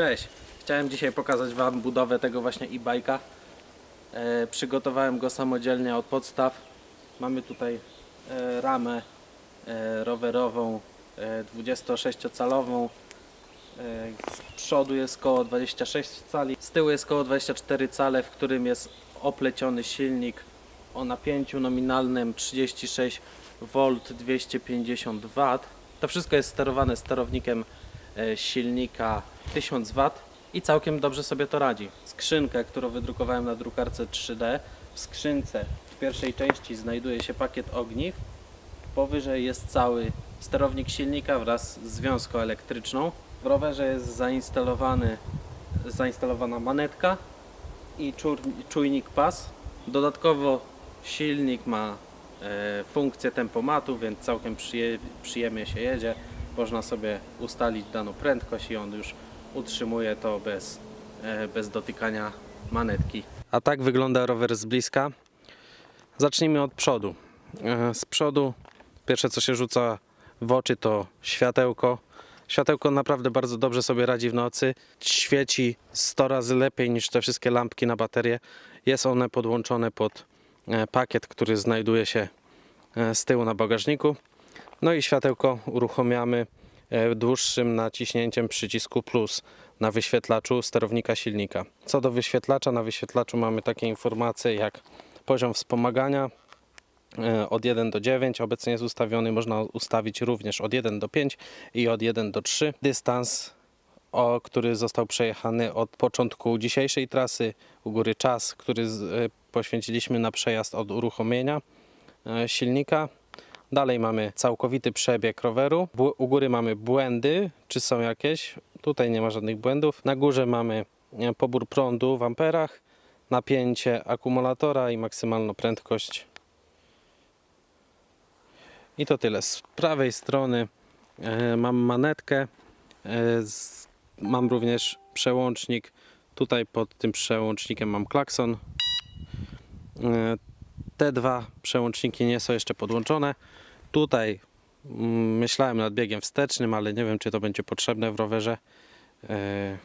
Cześć! Chciałem dzisiaj pokazać Wam budowę tego właśnie e-bike'a. E, przygotowałem go samodzielnie od podstaw. Mamy tutaj e, ramę e, rowerową e, 26-calową. E, z przodu jest koło 26 cali, z tyłu jest koło 24 cale, w którym jest opleciony silnik o napięciu nominalnym 36 V 250 W. To wszystko jest sterowane sterownikiem e, silnika 1000 W i całkiem dobrze sobie to radzi. Skrzynkę, którą wydrukowałem na drukarce 3D, w skrzynce w pierwszej części znajduje się pakiet ogniw, Powyżej jest cały sterownik silnika wraz z związką elektryczną. W rowerze jest zainstalowany, zainstalowana manetka i czujnik pas. Dodatkowo silnik ma e, funkcję tempomatu, więc całkiem przyje, przyjemnie się jedzie. Można sobie ustalić daną prędkość i on już utrzymuje to bez, e, bez dotykania manetki. A tak wygląda rower z bliska. Zacznijmy od przodu. E, Z przodu pierwsze co się rzuca w oczy to światełko. Światełko naprawdę bardzo dobrze sobie radzi w nocy. Świeci 100 razy lepiej niż te wszystkie lampki na baterię. Jest one podłączone pod e, pakiet, który znajduje się z tyłu na bagażniku. No i światełko uruchamiamy dłuższym naciśnięciem przycisku plus na wyświetlaczu sterownika silnika. Co do wyświetlacza, na wyświetlaczu mamy takie informacje jak poziom wspomagania, e, od 1 do 9 obecnie jest ustawiony, można ustawić również od 1 do 5 i od 1 do 3. Dystans, o, który został przejechany od początku dzisiejszej trasy, u góry czas, który e, poświęciliśmy na przejazd od uruchomienia e, silnika. Dalej mamy całkowity przebieg roweru. U góry mamy błędy, czy są jakieś. Tutaj nie ma żadnych błędów. Na górze mamy e, pobór prądu w amperach, napięcie akumulatora i maksymalną prędkość i to tyle. Z prawej strony e, mam manetkę. E, mam również przełącznik. Tutaj pod tym przełącznikiem mam klakson. Te dwa przełączniki nie są jeszcze podłączone. Tutaj mm, myślałem nad biegiem wstecznym, ale nie wiem, czy to będzie potrzebne w rowerze. E,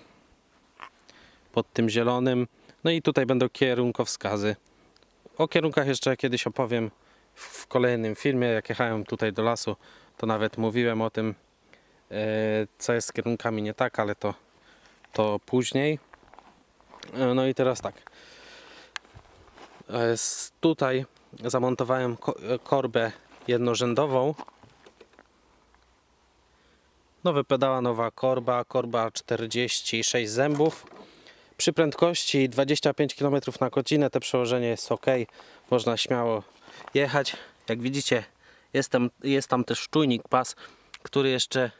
pod tym zielonym. No i tutaj będą kierunkowskazy. O kierunkach jeszcze kiedyś opowiem w kolejnym filmie, jak jechałem tutaj do lasu, to nawet mówiłem o tym, e, co jest z kierunkami nie tak, ale to, to później. E, No i teraz tak. E, Tutaj zamontowałem e, korbę jednorzędową. Nowe pedała, nowa korba, korba 46 zębów. Przy prędkości 25 km na godzinę te przełożenie jest ok. Można śmiało jechać. Jak widzicie, jest tam, jest tam też czujnik pas, który jeszcze,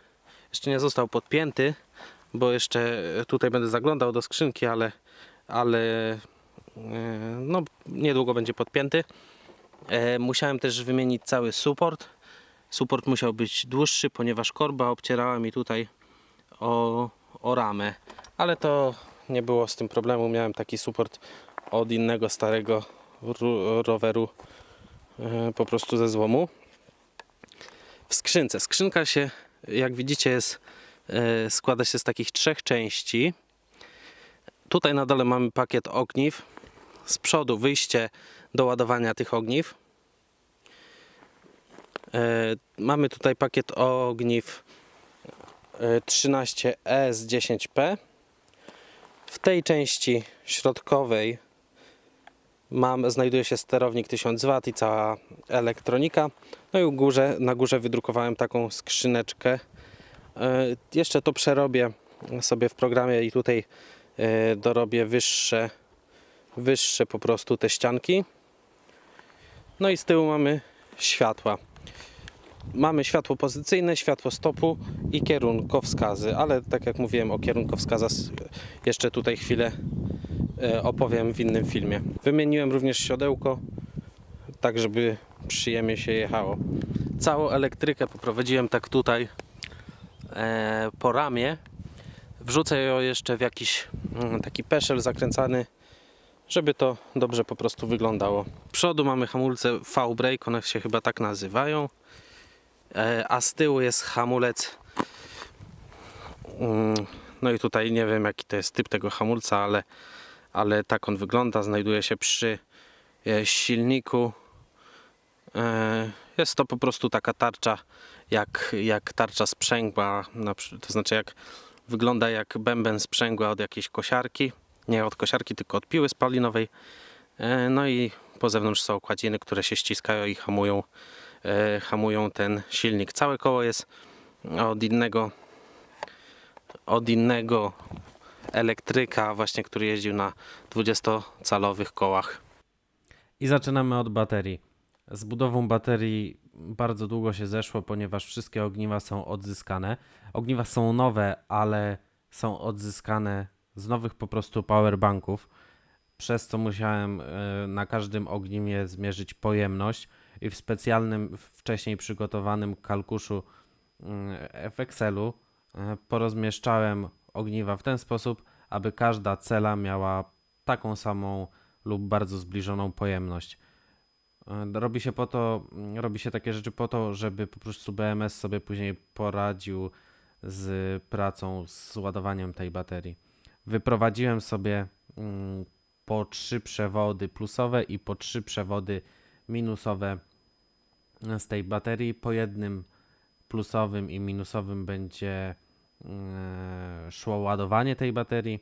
jeszcze nie został podpięty, bo jeszcze tutaj będę zaglądał do skrzynki, ale, ale no, niedługo będzie podpięty. E, Musiałem też wymienić cały support. Support musiał być dłuższy, ponieważ korba obcierała mi tutaj o, o ramę, ale to nie było z tym problemu. Miałem taki support od innego starego ru- roweru e, po prostu ze złomu. W skrzynce. Skrzynka się, jak widzicie, jest, e, składa się z takich trzech części. Tutaj na dole mamy pakiet ogniw. Z przodu wyjście do ładowania tych ogniw. E, Mamy tutaj pakiet ogniw e, 13E z 10P. W tej części środkowej mam, znajduje się sterownik 1000 W i cała elektronika. No i górze, na górze wydrukowałem taką skrzyneczkę. E, Jeszcze to przerobię sobie w programie i tutaj e, dorobię wyższe, wyższe po prostu te ścianki. No i z tyłu mamy światła. Mamy światło pozycyjne, światło stopu i kierunkowskazy, ale tak jak mówiłem o kierunkowskazach jeszcze tutaj chwilę e, opowiem w innym filmie. Wymieniłem również siodełko, tak żeby przyjemnie się jechało. Całą elektrykę poprowadziłem tak tutaj e, po ramię. Wrzucę ją jeszcze w jakiś mm, taki peszel zakręcany, żeby to dobrze po prostu wyglądało. Z przodu mamy hamulce V-brake, one się chyba tak nazywają. E, a z tyłu jest hamulec mm, No i tutaj nie wiem jaki to jest typ tego hamulca, ale, ale tak on wygląda. Znajduje się przy e, silniku. E, Jest to po prostu taka tarcza, jak, jak tarcza sprzęgła, to znaczy jak wygląda jak bęben sprzęgła od jakiejś kosiarki. Nie od kosiarki, tylko od piły spalinowej. E, No i po zewnątrz są kładziny, które się ściskają i hamują, e, hamują ten silnik. Całe koło jest od innego od innego elektryka, właśnie który jeździł na 20-calowych kołach. I zaczynamy od baterii. Z budową baterii bardzo długo się zeszło, ponieważ wszystkie ogniwa są odzyskane. Ogniwa są nowe, ale są odzyskane z nowych po prostu powerbanków, przez co musiałem e, na każdym ogniwie zmierzyć pojemność i w specjalnym, wcześniej przygotowanym kalkuszu mm, w Excelu e, porozmieszczałem ogniwa w ten sposób, aby każda cela miała taką samą lub bardzo zbliżoną pojemność. E, Robi się po to, mm, robi się takie rzeczy po to, żeby po prostu BMS sobie później poradził z pracą, z ładowaniem tej baterii. Wyprowadziłem sobie mm, po trzy przewody plusowe i po trzy przewody minusowe z tej baterii. Po jednym plusowym i minusowym będzie mm, szło ładowanie tej baterii.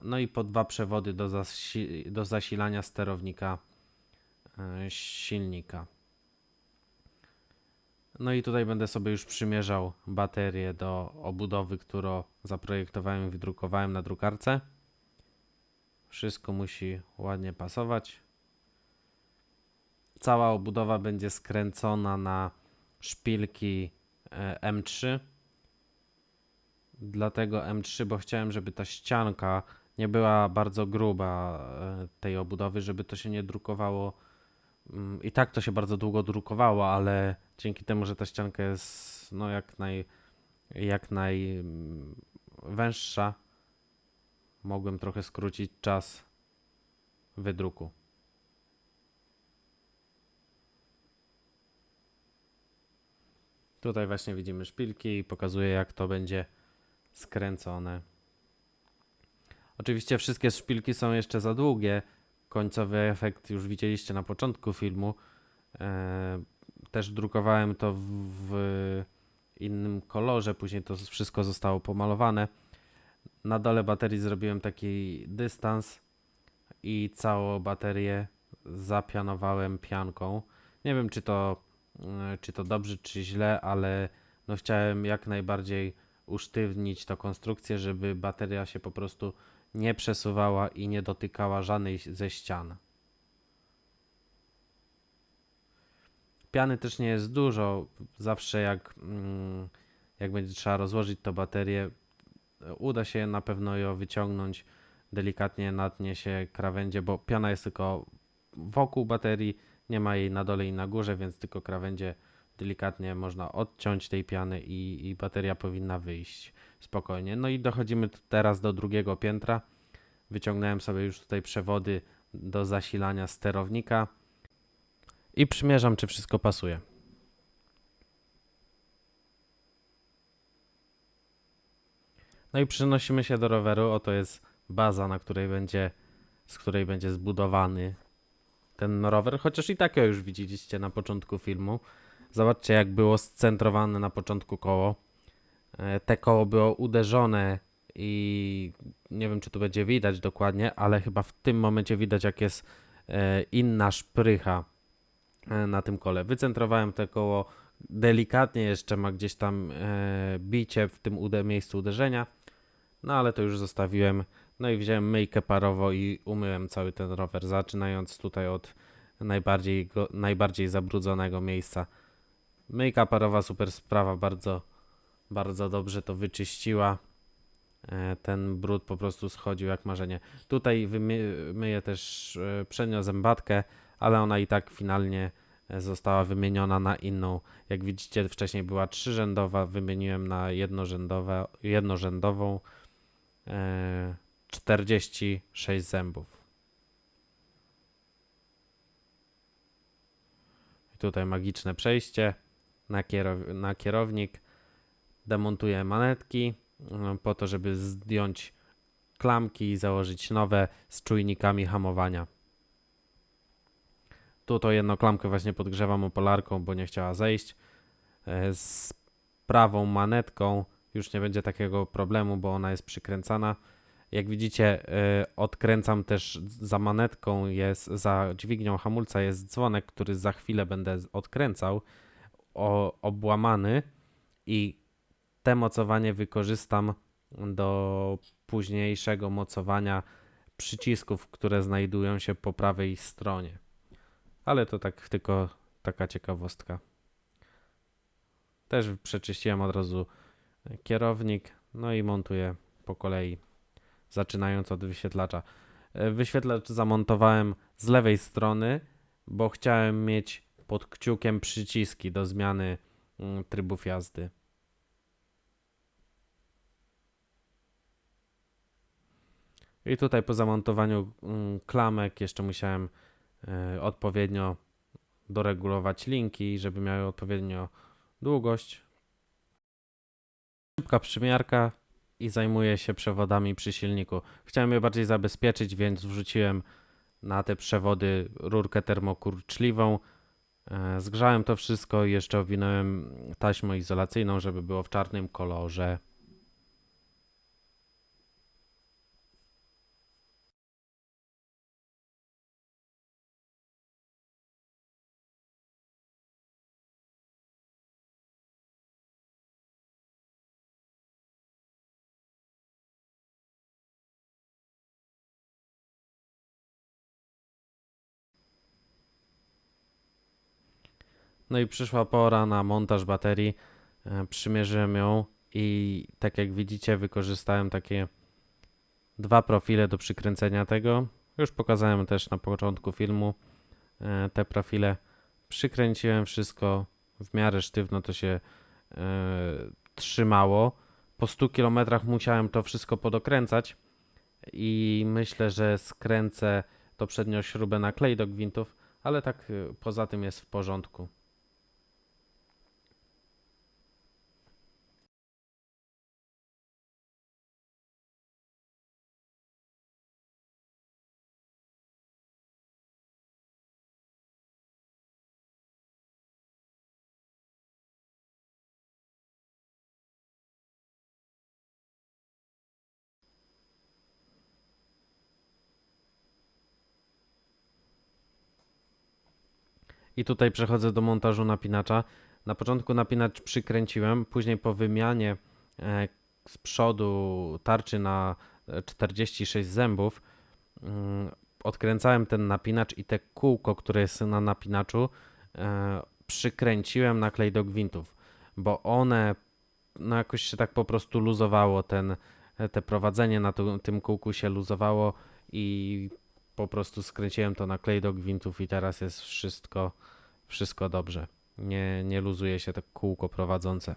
No i po dwa przewody do, zasi- do zasilania sterownika e, silnika. No i tutaj będę sobie już przymierzał baterię do obudowy, którą zaprojektowałem i wydrukowałem na drukarce. Wszystko musi ładnie pasować. Cała obudowa będzie skręcona na szpilki e, M3. Dlatego M3, bo chciałem, żeby ta ścianka nie była bardzo gruba e, tej obudowy, żeby to się nie drukowało. Mm, I tak to się bardzo długo drukowało, ale dzięki temu, że ta ścianka jest no jak naj jak najwęższa, mogłem trochę skrócić czas wydruku. Tutaj właśnie widzimy szpilki i pokazuję jak to będzie skręcone. Oczywiście wszystkie szpilki są jeszcze za długie. Końcowy efekt już widzieliście na początku filmu. E, też drukowałem to w, innym kolorze, później to wszystko zostało pomalowane. Na dole baterii zrobiłem taki dystans i całą baterię zapianowałem pianką. Nie wiem, czy to, e, czy to dobrze, czy źle, ale no chciałem jak najbardziej usztywnić tą konstrukcję, żeby bateria się po prostu nie przesuwała i nie dotykała żadnej ze ścian. Piany też nie jest dużo. Zawsze jak, mm, jak będzie trzeba rozłożyć tą baterię, uda się na pewno ją wyciągnąć. Delikatnie natnie się krawędzie, bo piana jest tylko wokół baterii, nie ma jej na dole i na górze, więc tylko krawędzie delikatnie można odciąć tej piany i, i bateria powinna wyjść spokojnie. No i dochodzimy teraz do drugiego piętra. Wyciągnąłem sobie już tutaj przewody do zasilania sterownika i przymierzam, czy wszystko pasuje. No i przenosimy się do roweru. Oto jest baza, na której będzie, z której będzie zbudowany ten rower, chociaż i tak ją już widzieliście na początku filmu. Zobaczcie, jak było scentrowane na początku koło. E, Te koło było uderzone i nie wiem, czy tu będzie widać dokładnie, ale chyba w tym momencie widać, jak jest e, inna szprycha e, na tym kole. Wycentrowałem te koło delikatnie, jeszcze ma gdzieś tam bicie w tym ude miejscu uderzenia, no ale to już zostawiłem. No i wziąłem myjkę parowo i umyłem cały ten rower, zaczynając tutaj od najbardziej, najbardziej zabrudzonego miejsca. Myjka parowa, super sprawa, bardzo, bardzo dobrze to wyczyściła. E, Ten brud po prostu schodził jak marzenie. Tutaj myję też e, przednią zębatkę, ale ona i tak finalnie e, została wymieniona na inną. Jak widzicie, wcześniej była trzyrzędowa, wymieniłem na jednorzędową. E, 46 zębów. I tutaj magiczne przejście na, kierow- na kierownik. Demontuję manetki mm, po to, żeby zdjąć klamki i założyć nowe z czujnikami hamowania. Tu to jedną klamkę właśnie podgrzewam opolarką, bo nie chciała zejść. E, Z prawą manetką już nie będzie takiego problemu, bo ona jest przykręcana. Jak widzicie, e, odkręcam też za manetką, jest za dźwignią hamulca jest dzwonek, który za chwilę będę odkręcał, o, obłamany i te mocowanie wykorzystam do późniejszego mocowania przycisków, które znajdują się po prawej stronie. Ale to tak tylko taka ciekawostka. Też przeczyściłem od razu kierownik, no i montuję po kolei, zaczynając od wyświetlacza. E, Wyświetlacz zamontowałem z lewej strony, bo chciałem mieć pod kciukiem przyciski do zmiany mm, trybów jazdy. I tutaj po zamontowaniu mm, klamek jeszcze musiałem e, odpowiednio doregulować linki, żeby miały odpowiednio długość. Szybka przymiarka i zajmuję się przewodami przy silniku. Chciałem je bardziej zabezpieczyć, więc wrzuciłem na te przewody rurkę termokurczliwą. E, Zgrzałem to wszystko i jeszcze owinąłem taśmą izolacyjną, żeby było w czarnym kolorze. No i przyszła pora na montaż baterii. E, Przymierzyłem ją i tak jak widzicie, wykorzystałem takie dwa profile do przykręcenia tego. Już pokazałem też na początku filmu e, te profile. Przykręciłem wszystko w miarę sztywno to się e, trzymało. Po 100 km musiałem to wszystko podokręcać i myślę, że skręcę to przednią śrubę na klej do gwintów, ale tak e, poza tym jest w porządku. I tutaj przechodzę do montażu napinacza. Na początku napinacz przykręciłem, później po wymianie e, z przodu tarczy na e, 46 zębów mm, odkręcałem ten napinacz i te kółko, które jest na napinaczu e, przykręciłem na klej do gwintów, bo one no jakoś się tak po prostu luzowało, ten, e, te prowadzenie na tym kółku się luzowało i po prostu skręciłem to na klej do gwintów i teraz jest wszystko, wszystko dobrze. Nie, nie luzuje się to kółko prowadzące.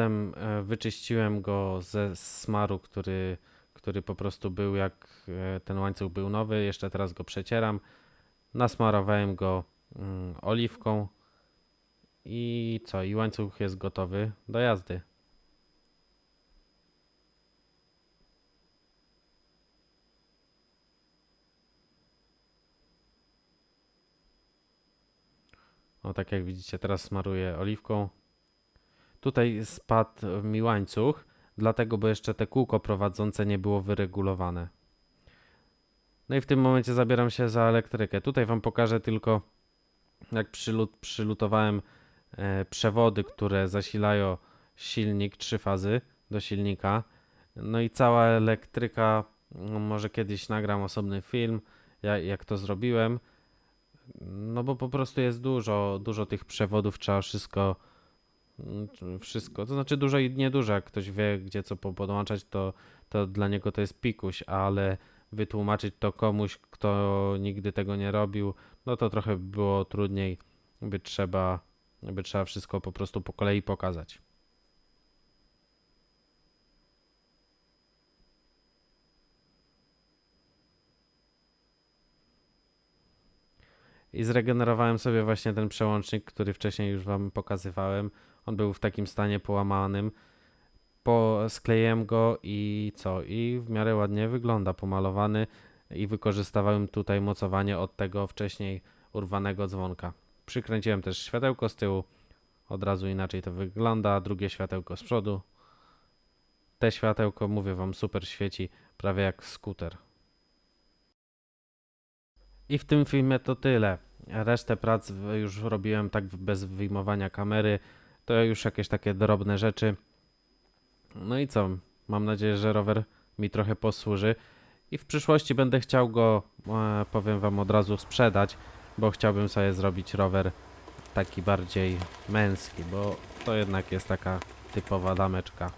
Potem e, wyczyściłem go ze smaru, który, który po prostu był jak e, ten łańcuch był nowy. Jeszcze teraz go przecieram. Nasmarowałem go mm, oliwką. I co? I łańcuch jest gotowy do jazdy. O, tak jak widzicie, teraz smaruję oliwką. Tutaj spadł mi łańcuch, dlatego, bo jeszcze te kółko prowadzące nie było wyregulowane. No i w tym momencie zabieram się za elektrykę. Tutaj Wam pokażę tylko, jak przylut, przylutowałem przewody, które zasilają silnik, trzy fazy do silnika. No i cała elektryka, no może kiedyś nagram osobny film, jak, to zrobiłem. No bo po prostu jest dużo, dużo tych przewodów, trzeba wszystko, mm, wszystko, to znaczy dużo i niedużo, jak ktoś wie, gdzie co po- podłączać, to, to dla niego to jest pikuś, ale wytłumaczyć to komuś, kto nigdy tego nie robił, no to trochę było trudniej, by trzeba, by trzeba wszystko po prostu po kolei pokazać. i zregenerowałem sobie właśnie ten przełącznik, który wcześniej już wam pokazywałem. On był w takim stanie połamanym. Po, skleiłem go i co? I w miarę ładnie wygląda, pomalowany i wykorzystałem tutaj mocowanie od tego wcześniej urwanego dzwonka. Przykręciłem też światełko z tyłu, od razu inaczej to wygląda, drugie światełko z przodu. Te światełko, mówię wam, super świeci, prawie jak skuter. I w tym filmie to tyle. Resztę prac już robiłem tak bez wyjmowania kamery. To już jakieś takie drobne rzeczy. No i co? Mam nadzieję, że rower mi trochę posłuży. I w przyszłości będę chciał go, e, powiem wam od razu, sprzedać, bo chciałbym sobie zrobić rower taki bardziej męski, bo to jednak jest taka typowa dameczka.